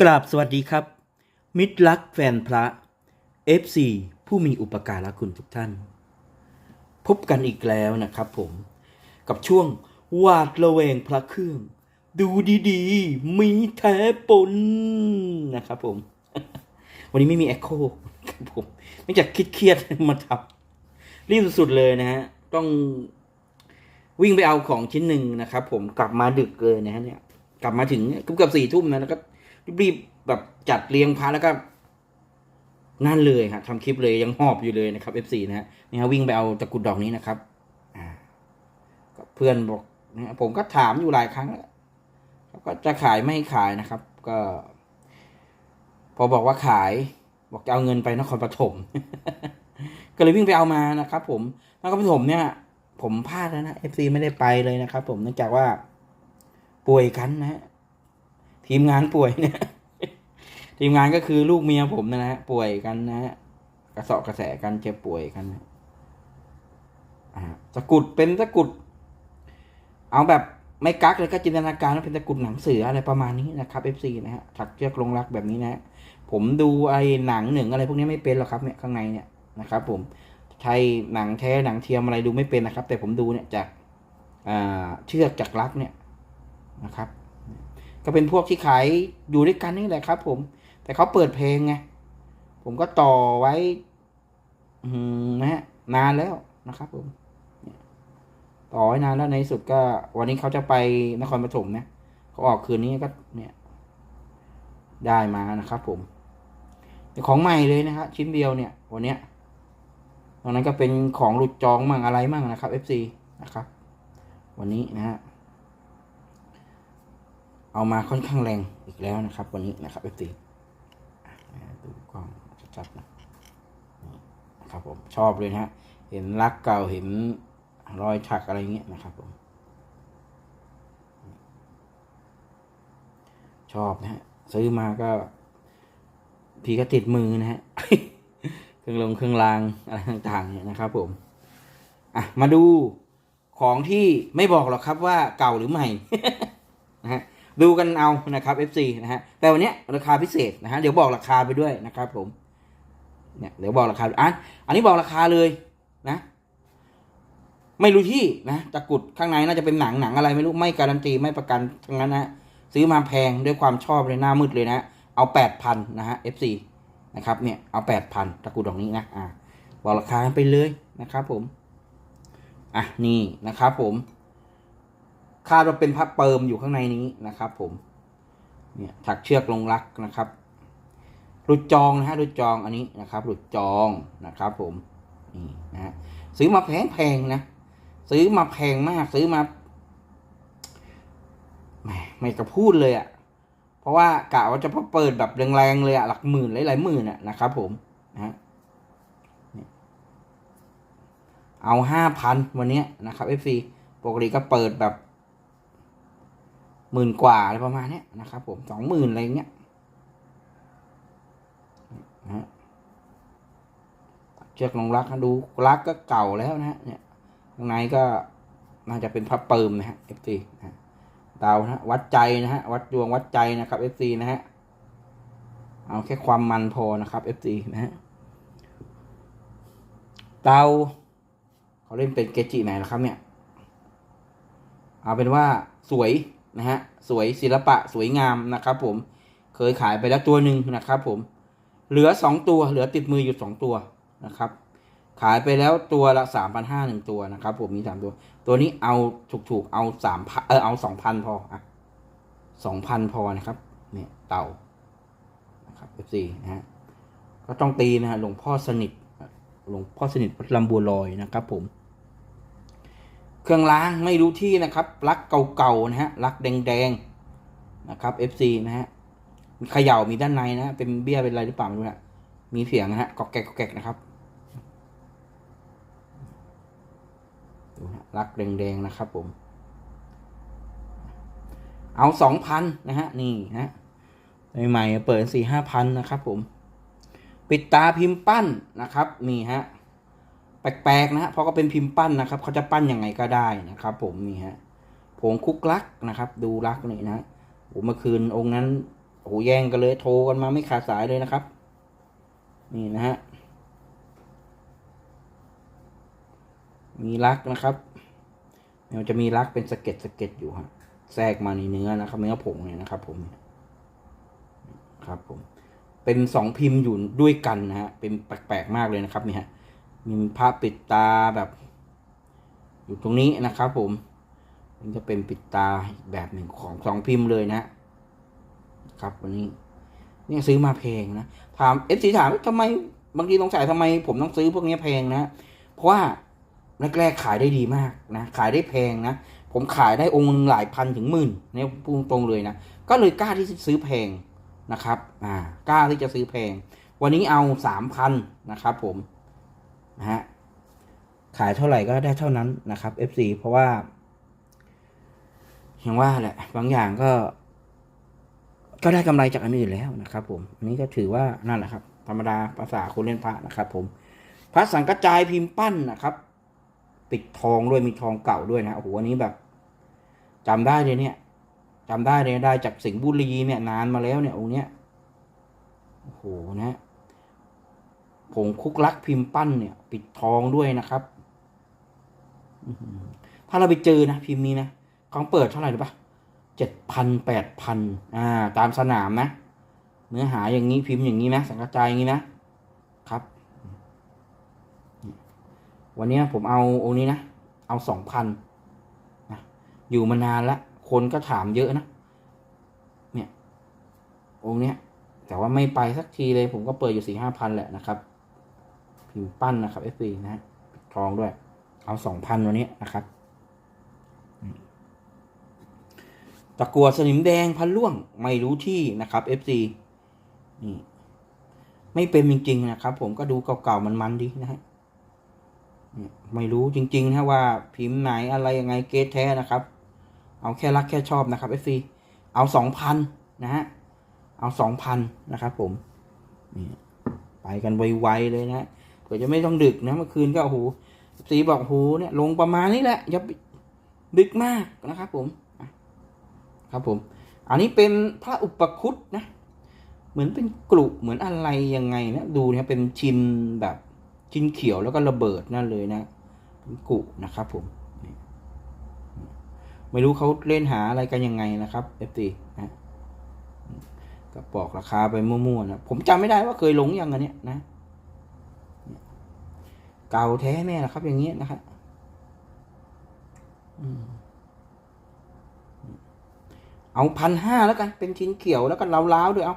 กราบสวัสดีครับ มิตรรักแฟนพระ FC ผู้มีอุปการะคุณทุกท่าน พบกันอีกแล้วนะครับผม กับช่วงวาดระแวงพระเครื่อง ดูดีๆ มีแท้ปนนะครับผม วันนี้ไม่มีแอคโคครับผมไม่จากคิดเครียดมาทำรีบสุดๆเลยนะฮะ ต้องวิ่งไปเอาของชิ้นหนึ่งนะครับผมกลับมาดึกเลยนะฮะเนี่ย กลับมาถึงเกือบสี่ทุ่มนะแล้วก็ รีบๆแบบจัดเรียงพระแล้วก็นั่นเลยฮะทำคลิปเลยยังหอบอยู่เลยนะครับ F4 นะฮะนี่ฮะวิ่งไปเอาตะกรุดดอกนี้นะครับอเพื่อนบอกนะผมก็ถามอยู่หลายครั้งแล้วก็จะขายไม่ขายนะครับ ก็ พอบอกว่าขาย บอกจะเอาเงินไปนครปฐมก็เลยวิ่งไปเอามานะครับ ผมนครปฐมเนี่ย ผมพลาดแล้วนะ FC ไม่ได้ไปเลยนะครับ ผมเนื่องจากว่าป่วยกันนะฮะ ทีมงานป่วยเนี่ย ทีมงานก็คือลูกเมียผมนะฮะป่วยกันนะฮะกระสอบกระแสกันเจ็บป่วยกันนะอ่าตะกุดเป็นตะกุด เอาแบบไม่กักเลยก็จินตนาการว่าเป็นตะกุดหนังเสืออะไรประมาณนี้นะครับ FC นะฮะถักเชือกลงรักแบบนี้นะฮะผมดูไอ้หนังหนึ่งอะไรพวกนี้ไม่เป็นหรอกครับเนี่ยข้างในเนี่ยนะครับ ผมไทยหนังแท้หนังเทียมอะไรดูไม่เป็นนะครับ แต่ผมดูเนี่ยจากเชือกจากรักเนี่ยนะครับ ก็เป็นพวกที่ขายอยู่ด้วยกันนี่แหละครับ ผม แต่เขาเปิดเพลงไงผมก็ต่อไว้ อืมนะฮะนานแล้วนะครับ ผมต่อไว้นานแล้วในสุดก็ วันนี้เขาจะไปนครปฐมเนี่ยเขาออกคืนนี้ก็ เนี่ย ได้มานะครับ ผมของใหม่เลยนะครับชิ้นเดียวเนี่ย วันเนี้ยตรงนั้นก็เป็นของหลุดจองมั่งอะไรมั่งนะครับ FC นะครับ วันนี้นะฮะ เอามาค่อนข้างแรงอีกแล้วนะครับ วันนี้นะครับ FC อะดูกล้องชัดๆนะนะครับผมชอบเลยนะฮะ เห็นรักเก่าเห็นรอยถักอะไรเงี้ยนะครับผมชอบนะฮะซื้อมาก็ พีก็ติดมือนะฮะเครื่องลงเครื่องรางอะไรต่างๆเนี่ยนะครับ ผมอะมาดูของที่ไม่บอกหรอกครับว่าเก่าหรือใหม่นะฮะ ดูกันเอานะครับ FC นะฮะแต่วันนี้ราคาพิเศษนะฮะเดี๋ยวบอกราคาไปด้วยนะครับผมเนี่ยเดี๋ยวบอกราคาอะอันนี้บอกราคาเลยนะ ไม่รู้ที่นะตะกรุดข้างในน่าจะเป็นหนังหนังอะไรไม่รู้ไม่การันตีไม่ประกันทั้งนั้นนะซื้อมาแพงด้วยความชอบเลยหน้ามืดเลยนะ เอาแปดพันนะฮะ FC นะครับเนี่ยเอาแปดพันตะกรุดดอกนี้นะอะบอกราคาไปเลยนะครับผม อะนี่นะครับผม คาดว่าเป็นพับเปิมอยู่ข้างในนี้นะครับ ผมเนี่ยถักเชือกลงรักนะครับหลุดจองนะฮะหลุดจองอันนี้นะครับหลุดจองนะครับ ผมนี่นะฮะซื้อมาแพงแพงนะซื้อมาแพงมากซื้อมาแหมไม่กระพูดเลยอะ่ะ เพราะว่ากะว่าจะพอเปิดแบบแรงๆเลยอะ่ะหลักหมื่นหลายๆหมื่นอะ่ะนะครับ ผมนะฮะเนี่ยเอาห้าพันวันนี้นะครับ FC ปกติก็เปิดแบบ หมื่นกว่าอะไรประมาณนี้นะครับผมสองหมื่นอะไรเงี้ยนะเชือกลงรักดูรักก็เก่าแล้วนะฮะเนี่ยข้างในก็น่าจะเป็นพระเปิมนะฮะ FC นะฮะเดานะวัดใจนะฮะวัดดวงวัดใจนะครับ FC นะฮะเอาแค่ความมันพอนะครับ FC นะฮะเตาเขาเล่นเป็นเกจิไหนล่ะครับเนี่ย เอาเป็นว่าสวย นะฮะสวยศิลปะสวยงามนะครับผมเคยขายไปแล้วตัวหนึ่งนะครับผมเหลือสองตัวเหลือติดมืออยู่สองตัวนะครับ ขายไปแล้วตัวละสามพันห้าหนึ่งตัวนะครับผมมีสามตัว ตัวนี้เอาถูกๆเอาสามพันเออเอาสองพันพออะสองพันพอนะครับเนี่ยเต่านะครับเอฟซีนะฮะก็ต้องตีนะฮะหลวงพ่อสนิทหลวงพ่อสนิทวัดลำบัวลอยนะครับผม เครื่องล้างไม่รู้ที่นะครับลักเก่าๆนะฮะลักแดงๆนะครับ FC นะฮะมีเขย่ามีด้านในนะฮะเป็นเบี้ยเป็นอะไรหรือเปล่าไม่รู้นะมีเสียงนะฮะกอกแกกกอกแกกนะครับดูนะลักแดงๆนะครับผม เอาสองพันนะฮะนี่นะใหม่ๆเปิดสี่ห้าพันนะครับผม ปิดตาพิมพ์ปั้นนะครับนี่ฮะ แปลกๆนะฮะเพราะก็เป็นพิมพ์ปั้นนะครับเขาจะปั้นยังไงก็ได้นะครับ ผมนี่ฮะผงคุกลักนะครับ ดูลักนี่นะโอ้เมื่อคืนองค์นั้นโอ้แย่งกันเลยโทรกันมาไม่ขาดสายเลยนะครับ นี่นะฮะมีรักนะครับมันจะมีรักเป็นสะเก็ดสะเก็ดอยู่ฮะแทรกมาในเนื้อนะครับเนื้อผงเนี่ยนะครับ ผมครับผม เป็นสองพิมพ์อยู่ด้วยกันนะฮะเป็นแปลกๆมากเลยนะครับนี่ฮะ มีพระปิดตาแบบ อยู่ตรงนี้นะครับผมมันจะเป็นปิดตาแบบหนึ่งของสองพิมพ์เลยนะครับวันนี้เนี่ยซื้อมาแพงนะถามเอฟซีถามว่าทำไมบางทีสงสัยทำไม ผมต้องซื้อพวกนี้แพงนะ เพราะว่าแรกๆขายได้ดีมากนะขายได้แพงนะผมขายได้องค์หนึ่งหลายพันถึงหมื่นเนี่ยพูดตรงเลยนะก็เลยกล้าที่จะซื้อแพงนะครับอ่ากล้าที่จะซื้อแพง วันนี้เอาสามพันนะครับผม นะฮะขายเท่าไหร่ก็ได้เท่านั้นนะครับ FC เพราะว่าอย่างว่าแหละบางอย่างก็ ก็ได้กำไรจากอันอื่นแล้วนะครับ ผมอันนี้ก็ถือว่านั่นแหละครับ ธรรมดาภาษาคนเล่นพระนะครับ ผมพระสังกระจายพิมพ์ปั้นนะครับ ปิดทองด้วยมีทองเก่าด้วยนะโอ้โหอันนี้แบบจำได้เลยเนี่ยจำได้เลยได้จากสิงห์บุรีเนี่ย นานมาแล้วเนี่ยองค์เนี้ยโอ้โหนะ ผงคุกลักพิมพ์ปั้นเนี่ย ปิดทองด้วยนะครับถ้าเราไปเจอนะพิมพ์นี้นะของเปิดเท่าไหร่หรือปะเจ็ดพันแปดพันอ่า ตามสนามนะ เนื้อหาอย่างนี้พิมพ์อย่างนี้นะ สังกระจายอย่างนี้นะครับ วันนี้ผมเอาองค์นี้นะ เอาสองพันนะอยู่มานานแล้วคนก็ถามเยอะนะ เนี่ย องค์เนี้ยแต่ว่าไม่ไปสักทีเลย ผมก็เปิดอยู่สี่ห้าพันแหละนะครับ พิมพ์ปั้นนะครับเอฟซีนะฮะทองด้วย เอาสองพันวันนี้นะครับตะกัวสนิมแดงพันล่วงไม่รู้ที่นะครับ FC นี่ไม่เป็นจริง ๆ นะครับ ผมก็ดูเก่าๆมันๆดีนะฮะไม่รู้จริงๆนะว่าพิมพ์ไหนอะไรยังไงเกตแท้นะครับ เอาแค่รักแค่ชอบนะครับ FC เอาสองพันนะฮะเอาสองพันนะครับผมนี่ไปกันไวๆเลยนะ ผื่อจะไม่ต้องดึกนะเมื่อคืนก็โอ้โหสีบอกโอ้โหเนี่ยลงประมาณนี้แหละอย่าดึกมากนะครับผมครับผม อันนี้เป็นพระอุปคุตนะ เหมือนเป็นกลุเหมือนอะไรยังไงนะ ดูนะเป็นชินแบบชินเขียวแล้วก็ระเบิดนั่นเลยนะกุนะครับผม ไม่รู้เขาเล่นหาอะไรกันยังไงนะครับเอฟตีนะก็บอกราคาไปมั่วๆนะ ผมจำไม่ได้ว่าเคยหลงยังอันเนี้ยนะ เก่าแท้แม่ละครับ อย่างเงี้ยนะครับเอาพันห้าแล้วกัน เป็นชิ้นเขียวแล้วก็เล้าๆด้วยเอา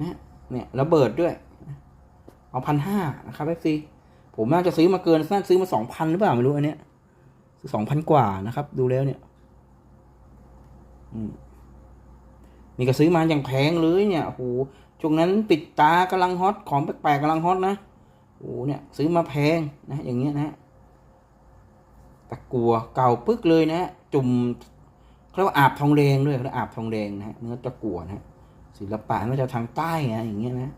นะเนี่ยระเบิดด้วย เอาพันห้านะครับเอฟซีผมน่าจะซื้อมาเกินน่าซื้อมาสองพันหรือเปล่าไม่รู้อันเนี้ยสองพันกว่านะครับ ดูแล้วเนี่ยอืมนี่ก็ซื้อมาอย่างแพงเลยเนี่ยโอ้โหช่วงนั้นปิดตากำลังฮอตของแปลกๆกำลังฮอตนะ โอ้หเนี่ยซื้อมาแพงนะอย่างเงี้ยนะตะกัวเก่าปึ๊กเลยนะจุ่มเขาเรียกว่าอาบทองแดงด้วยเขาเรียกอาบทองแดงนะฮะเนื้อตะกัวนะศิลปะน่าจะทางใต้นะอย่างเงี้ยนะ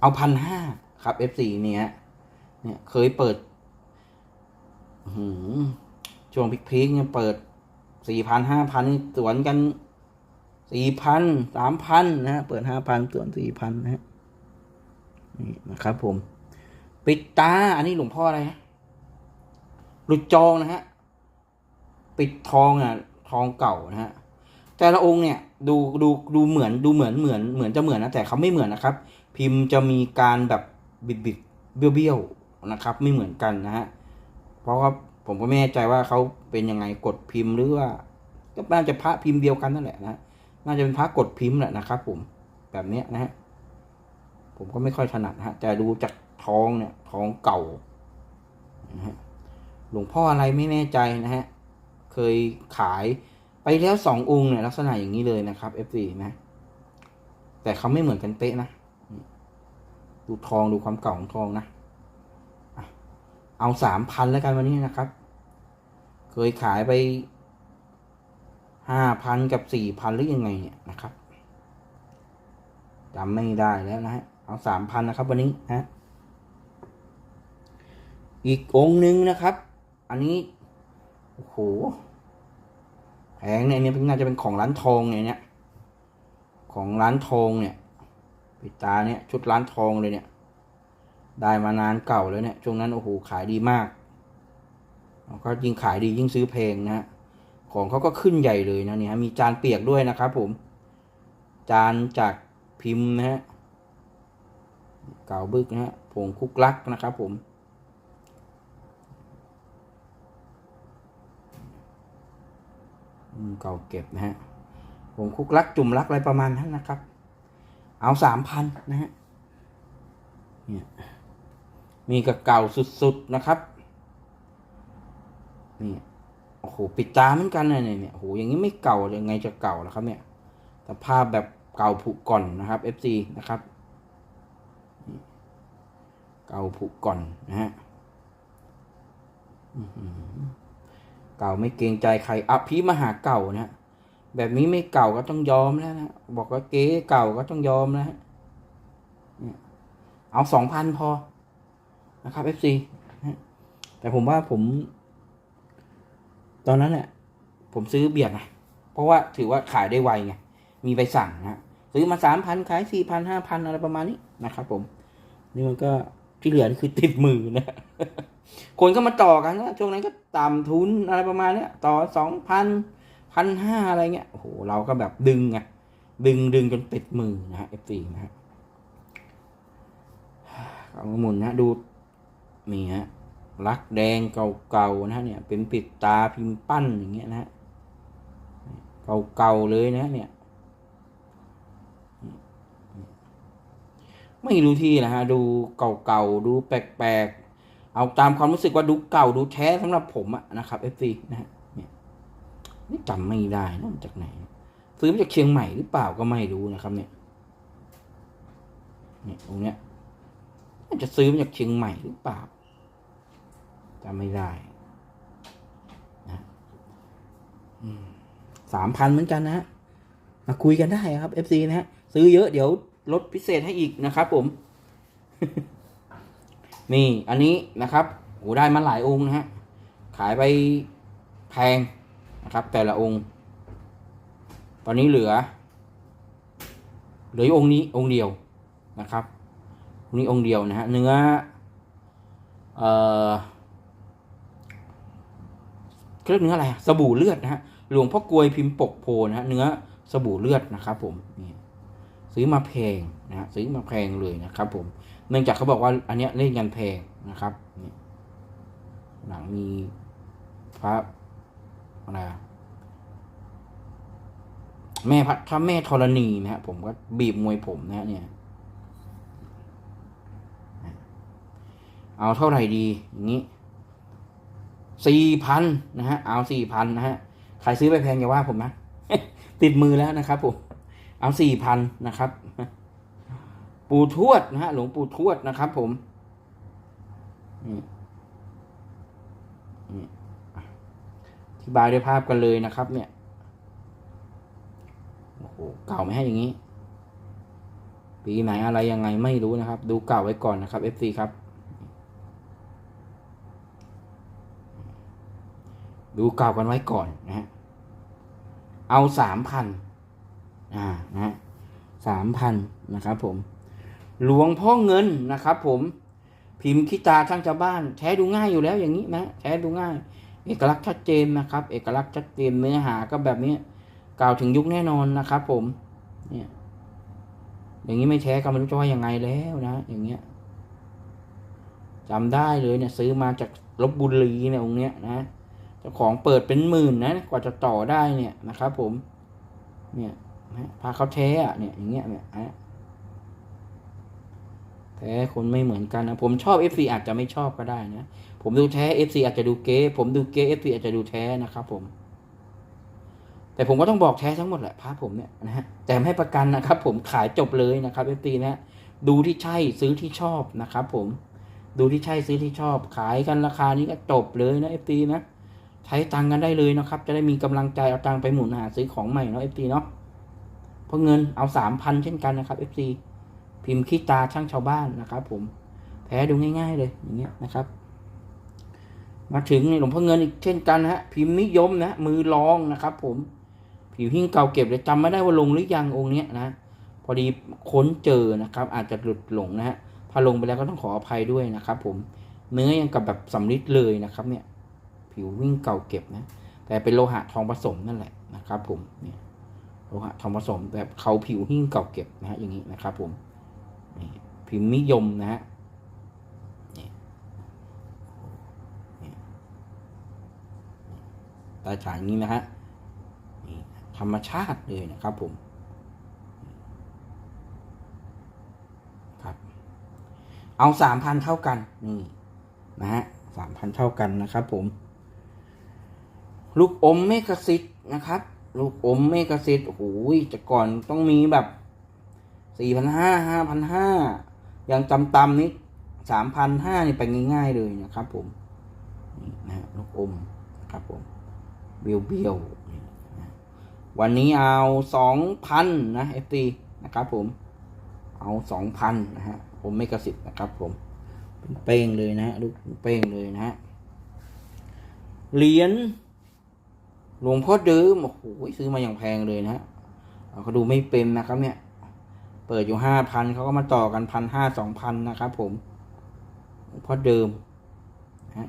เอาพันห้าครับ F4 เนี่ย เนี่ยเคยเปิดหือช่วงพีคๆเนี่ยเปิดสี่พันห้าพันสวนกันสี่พันสามพันนะฮะเปิดห้าพันสวนสี่พันนะฮะ นี่นะครับผม ปิดตา อันนี้หลวงพ่ออะไรฮะหลุดจองนะฮะ ปิดทองอะ ทองเก่านะฮะ แต่ละองค์เนี่ย ดูดูดูเหมือนดูเหมือนเหมือนเหมือนจะเหมือนนะ แต่เขาไม่เหมือนนะครับ พิมพ์จะมีการแบบบิดบิดเบี้ยวเบี้ยวนะครับ ไม่เหมือนกันนะฮะ เพราะว่าผมก็ไม่แน่ใจว่าเขาเป็นยังไงกดพิมพ์หรือว่าก็น่าจะพระพิมพ์เดียวกันนั่นแหละนะ น่าจะเป็นพระกดพิมพ์แหละนะครับ ผม แบบเนี้ยนะฮะ ผมก็ไม่ค่อยถนัดฮะแต่ดูจากทองเนี่ยทองเก่านะฮะหลวงพ่ออะไรไม่แน่ใจนะฮะเคยขายไปแล้วสององค์เนี่ยลักษณะอย่างนี้เลยนะครับ F4 นะ แต่เขาไม่เหมือนกันเป๊ะนะ ดูทองดูความเก่าของทองนะอะเอาสามพันแล้วกันวันนี้นะครับ เคยขายไปห้าพันกับสี่พันหรือยังไงเนี่ยนะครับจำไม่ได้แล้วนะฮะ เอาสามพันนะครับ วันนี้นะอีกองค์หนึ่งนะครับ อันนี้โอ้โหแพงเนี่ยเนี่ยน่าจะเป็นของร้านทองเนี่ยเนี่ยของร้านทองเนี่ยปิดตาเนี่ยชุดร้านทองเลยเนี่ย ได้มานานเก่าแล้วเนี่ยช่วงนั้นโอ้โหขายดีมากแล้วก็ยิ่งขายดียิ่งซื้อเพลงนะฮะของเขาก็ขึ้นใหญ่เลยนะเนี่ยมีจานเปียกด้วยนะครับผม จานจากพิมพ์นะฮะ ก่าบึกนะฮะผงคุกลักนะครับผม เก่าเก็บนะฮะผมคุกลักจุ่มลักอะไรประมาณนั้นนะครับ เอาสามพันนะฮะเนี่ยมีกับเก่าสุดๆนะครับนี่โอ้โหปิดตาเหมือนกันเนี่ยเนี่ยโอ้โหอย่างนี้ไม่เก่ายังไงจะเก่าล่ะครับเนี่ยสภาพแบบเก่าผุก่อนนะครับ FC นะครับ เก่าผุก่อนนะฮะเก่าไม่เกรงใจใครอภิมหาเก่านะฮะแบบนี้ไม่เก่าก็ต้องยอมแล้วนะบอกว่าเก๊เก่าก็ต้องยอมนะฮะเอาสองพันพอนะครับ FC นะฮะแต่ผมว่าผม ตอนนั้นเนี่ยผมซื้อเบียดนะเพราะว่าถือว่าขายได้ไวไงมีใบสั่งนะฮะซื้อมาสามพันขายสี่พันห้าพันอะไรประมาณนี้นะครับผม นี่มันก็ ที่เหลือนี่คือติดมือนะ คนก็มาต่อกันนะช่วงนั้นก็ต่ำทุนอะไรประมาณเนี้ยต่อสองพันพันห้าอะไรเงี้ยโอ้โหเราก็แบบดึงไงดึงดึงจนติดมือนะฮะ F4 นะฮะเอามาหมุนนะดูนี่ฮะลักแดงเก่าๆนะเนี่ย เป็นปิดตาพิมพ์ปั้นอย่างเงี้ยนะฮะเก่าๆเลยนะเนี่ย ไม่รู้ที่นะฮะ ดูเก่าๆ ดูแปลกๆ เอาตามความรู้สึกว่าดูเก่าดูแท้สำหรับผมอะนะครับ FC นะฮะเนี่ยนี่จำไม่ได้นะมาจากไหน ซื้อมาจากเชียงใหม่หรือเปล่าก็ไม่รู้นะครับเนี่ยเนี่ยตรงเนี้ยน่าจะซื้อมาจากเชียงใหม่หรือเปล่าจำไม่ได้นะสามพันเหมือนกันนะฮะมาคุยกันได้ครับ FC นะฮะซื้อเยอะเดี๋ยว ลดพิเศษให้อีกนะครับผม นี่อันนี้นะครับโอ้ได้มาหลายองค์นะฮะ ขายไปแพงนะครับ แต่ละองค์ ตอนนี้เหลือ เหลือองค์นี้องค์เดียวนะครับองค์นี้องค์เดียวนะฮะเนื้อเอ่อเขาเรียกเนื้ออะไรสบู่เลือดนะฮะหลวงพ่อกลวยพิมพ์ปกโพนะฮะเนื้อสบู่เลือดนะครับผมนี่ ซื้อมาแพงนะฮะซื้อมาแพงเลยนะครับ ผม เนื่องจากเขาบอกว่า อันเนี้ยเล่นกันแพงนะครับนี่หลังมีพระอะไรแม่พระถ้าแม่ธรณีนะฮะผมก็บีบมวยผมนะฮะเนี่ย เอาเท่าไหร่ดี อย่างนี้สี่พันนะฮะ เอาสี่พันนะฮะ ใครซื้อไปแพงอย่าว่าผมนะ ติดมือแล้วนะครับผม เอาสี่พันนะครับ ปู่ทวดนะฮะหลวงปู่ทวดนะครับ ผมอธิบายด้วยภาพกันเลยนะครับ เนี่ยโอ้โหเก่าไม่ให้อย่างนี้ ปีไหนอะไรยังไงไม่รู้นะครับ ดูเก่าไว้ก่อนนะครับ FC ครับดูเก่ากันไว้ก่อนนะฮะ เอาสามพัน อ่านะสามพันนะครับผม หลวงพ่อเงินนะครับผมพิมพ์คิตาช่างชาวบ้านแท้ดูง่ายอยู่แล้วอย่างนี้นะแท้ดูง่าย เอกลักษณ์ชัดเจนนะครับ เอกลักษณ์ชัดเจนเนื้อหาก็แบบนี้กล่าวถึงยุคแน่นอนนะครับผมเนี่ยอย่างนี้ไม่แท้ก็ไม่รู้จะว่ายังไงแล้วนะ อย่างเงี้ยจำได้เลยเนี่ย ซื้อมาจากลบบุรีเนี่ยองเนี้ยนะเจ้าของเปิดเป็นหมื่นนะกว่าจะต่อได้เนี่ยนะครับผม เนี่ย นะพาเขาแท้อะเนี่ยอย่างเงี้ยเนี่ยฮะแท้คนไม่เหมือนกันนะผมชอบ FC อาจจะไม่ชอบก็ได้นะผมดูแท้ FC อาจจะดูเก๊ผมดูเก๊ FC อาจจะดูแท้นะครับผม แต่ผมก็ต้องบอกแท้ทั้งหมดแหละพาผมเนี่ยนะฮะแต่ไม่ให้ประกันนะครับ ผมขายจบเลยนะครับ FC นะฮะดูที่ใช่ซื้อที่ชอบนะครับ ผมดูที่ใช่ซื้อที่ชอบ ขายกันราคานี้ก็จบเลยนะ FT นะใช้ตังกันได้เลยนะครับ จะได้มีกำลังใจเอาตังไปหมุนหาซื้อของใหม่เนาะ FT เนาะ ราะเงินเอาสามพันเช่นกันนะครับ FC พิมพ์ขี้ตาช่างชาวบ้านนะครับผมแพ้ดูง่ายๆเลยอย่างเงี้ยนะครับ มาถึงหลวงพ่อเงินอีกเช่นกันฮะพิมพ์นิยมนะมือรองนะครับ ผมผิวหิ้งเก่าเก็บเลยจำไม่ได้ว่าลงหรือยังองค์เนี้ยนะพอดีค้นเจอนะครับ อาจจะหลุดหลงนะฮะถ้าลงไปแล้วก็ต้องขออภัยด้วยนะครับ ผมเนื้อยังกับแบบสำลิดเลยนะครับ เนี่ย ผิววิ่งเก่าเก็บนะ แต่เป็นโลหะทองผสมนั่นแหละนะครับ ผมเนี่ย โลหะทองผสมแบบเขาผิวหิ้งเก่าเก็บนะฮะอย่างนี้นะครับผมนี่พิมพ์นิยมนะฮะนี่นี่ตาฉายอย่างนี้นะฮะธรรมชาติเลยนะครับผมครับ เอาสามพันเท่ากันนี่นะฮะสามพันเท่ากันนะครับผม ลูกอมเมกซิตนะครับ ลูกอมเมกะซิตโอ้โหแต่ก่อนต้องมีแบบสี่พันห้าห้าพันห้าอย่างต่ำๆนี่สามพันห้านี่ไปง่าย ๆ เลยนะครับ ผมนี่นะลูกอมนะครับผมเบียวเบียววันนี้เอาสองพันนะเอฟซีนะครับ ผม เอาสองพันนะฮะผมไม่กระสิบนะครับ ผมเป็นเป้งเลยนะฮะลูกเป้งเลยนะฮะเหรียญ หลวงพ่อเดิมโอ้โหซื้อมาอย่างแพงเลยนะฮะเราดูไม่เป็นนะครับ เนี่ย เปิดอยู่ห้าพันเขาก็มาต่อกันพันห้าสองพันนะครับผมหลวงพ่อเดิมนะ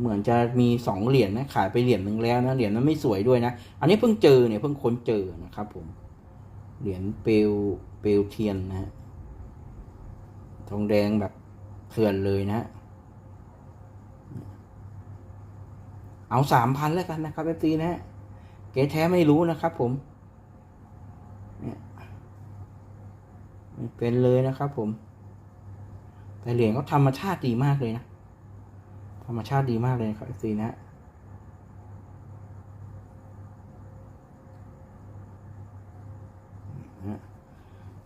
เหมือนจะมีสองเหรียญนะ ขายไปเหรียญหนึ่งแล้วนะเหรียญนั้นไม่สวยด้วยนะ อันนี้เพิ่งเจอเนี่ยเพิ่งค้นเจอนะครับ ผม เหรียญเปลวเปลวเทียนนะฮะทองแดงแบบเถื่อนเลยนะฮะ เอาสามพันแล้วกันนะครับเอฟซีนะฮะเก๋แท้ไม่รู้นะครับ ผมเนี่ยไม่เป็นเลยนะครับผม แต่เหรียญเขาธรรมชาติดีมากเลยนะ ธรรมชาติดีมากเลยครับเอฟซีนะฮะ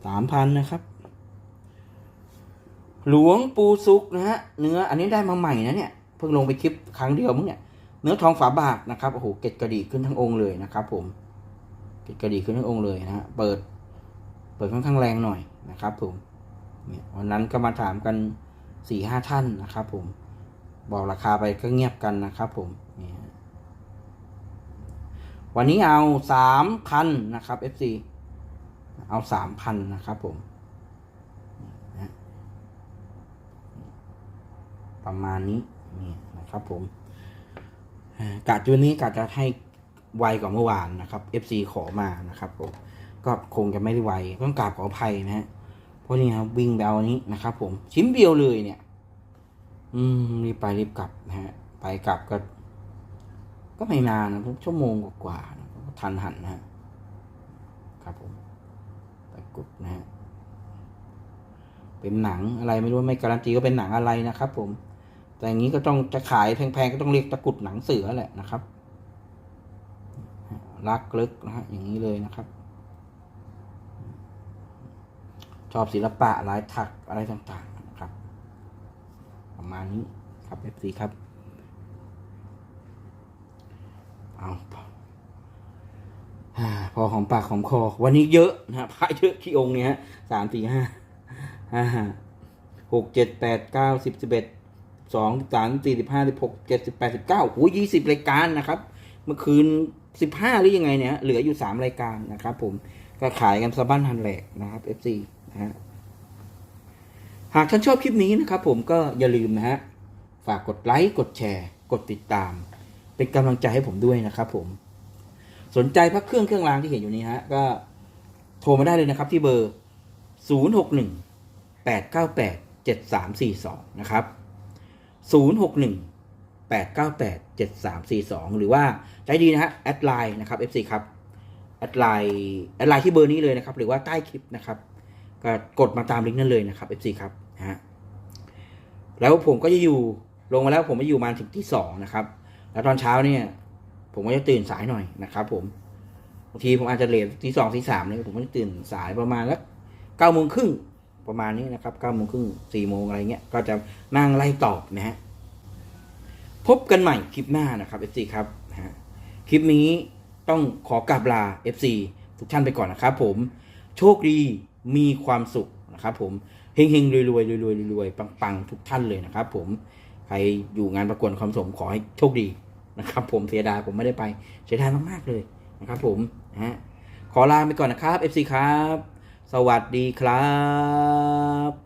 สามพันนะครับ หลวงปูซุกนะฮะเนื้ออันนี้ได้มาใหม่นะเนี่ย เพิ่งลงไปคลิปครั้งเดียวมั้งเนี่ย เนื้อทองฝาบาทนะครับโอ้โหเกล็ดกระดีขึ้นทั้งองค์เลยนะครับผมเกล็ดกระดีขึ้นทั้งองค์เลยนะฮะเปิด เปิดค่อนข้างแรงหน่อยนะครับ ผมเนี่ยวันนั้นก็มาถามกันสี่ห้าท่านนะครับ ผมบอกราคาไปก็เงียบกันนะครับ ผมนี่วันนี้เอาสามพันนะครับ FC เอาสามพันนะครับ ผมประมาณนี้นี่นะครับผม อ่ากะจุดนี้กะจะให้ไวกว่าเมื่อวานนะครับ FC ขอมานะครับผมก็คงจะไม่ได้ไวต้องกราบขออภัยนะฮะเพราะนี่ครับวิ่งไปเอาอันนี้นะครับ ผมชิ้นเดียวเลยเนี่ย อืมรีบไปรีบกลับนะฮะ ไปกลับก็ ก็ไม่นานนะชั่วโมงกว่าๆนะทันหันนะฮะครับผมตะกดนะฮะเป็นหนังอะไรไม่รู้ไม่การันตีก็เป็นหนังอะไรนะครับ ผม แต่อย่างนี้ก็ต้องจะขายแพงๆก็ต้องเรียกตะกรุดหนังเสือแหละนะครับรักลึกนะฮะอย่างนี้เลยนะครับ ชอบศิลปะลายถักอะไรต่างๆนะครับ ประมาณนี้ครับเอฟซีครับเอาพอหอมปากหอมคอ วันนี้เยอะนะฮะพระเยอะที่องค์เนี้ยสามสี่ห้าห้าหกเจ็ดแปดเก้าสิบสิบเอ็ด สองสามสี่สิบห้าสิบหกเจ็ดสิบแปดสิบเก้าโอ้ยี่สิบรายการนะครับ เมื่อคืนสิบห้าหรือยังไงเนี่ยเหลืออยู่สามรายการนะครับผมก็ขายกันสะบั้นหันแหลกนะครับ FC นะฮะหากท่านชอบคลิปนี้นะครับ ผมก็อย่าลืมนะฮะฝากกดไลค์กดแชร์ กดติดตาม เป็นกำลังใจให้ผมด้วยนะครับ ผม สนใจพระเครื่องเครื่องรางที่เห็นอยู่นี้ฮะ ก็โทรมาได้เลยนะครับ ที่เบอร์ 061 898 7342 นะครับ 061 898 7342 หรือว่าใจดีนะฮะแอดไลน์นะครับ FC ครับแอดไลน์แอดไลน์ที่เบอร์นี้เลยนะครับ หรือว่าใต้คลิปนะครับ ก็กดมาตามลิงก์นั้นเลยนะครับ FC ครับนะฮะแล้วผมก็จะอยู่ลงมาแล้วผมจะอยู่มาถึงที่สองนะครับ แล้วตอนเช้าเนี่ย ผมก็จะตื่นสายหน่อยนะครับผมบางทีผมอาจจะเลทที่สองที่สามเนี่ยผมก็จะตื่นสายประมาณแล้วเก้าโมงครึ่ง ประมาณนี้นะครับเก้าโมงครึ่งสี่โมงอะไรเงี้ยก็จะนั่งไล่ตอบนะฮะพบกันใหม่คลิปหน้านะครับ FC ครับนะฮะคลิปนี้ต้องขอกราบลา FC ทุกท่านไปก่อนนะครับผมโชคดีมีความสุขนะครับผมเฮงเฮงรวยรวยรวยรวยรวยปังปังทุกท่านเลยนะครับผมใครอยู่งานประกวดความสมขอให้โชคดีนะครับ ผมเสียดายผมไม่ได้ไปเสียดายมากๆเลยนะครับ ผมนะฮะขอลาไปก่อนนะครับ FC ครับ สวัสดีครับ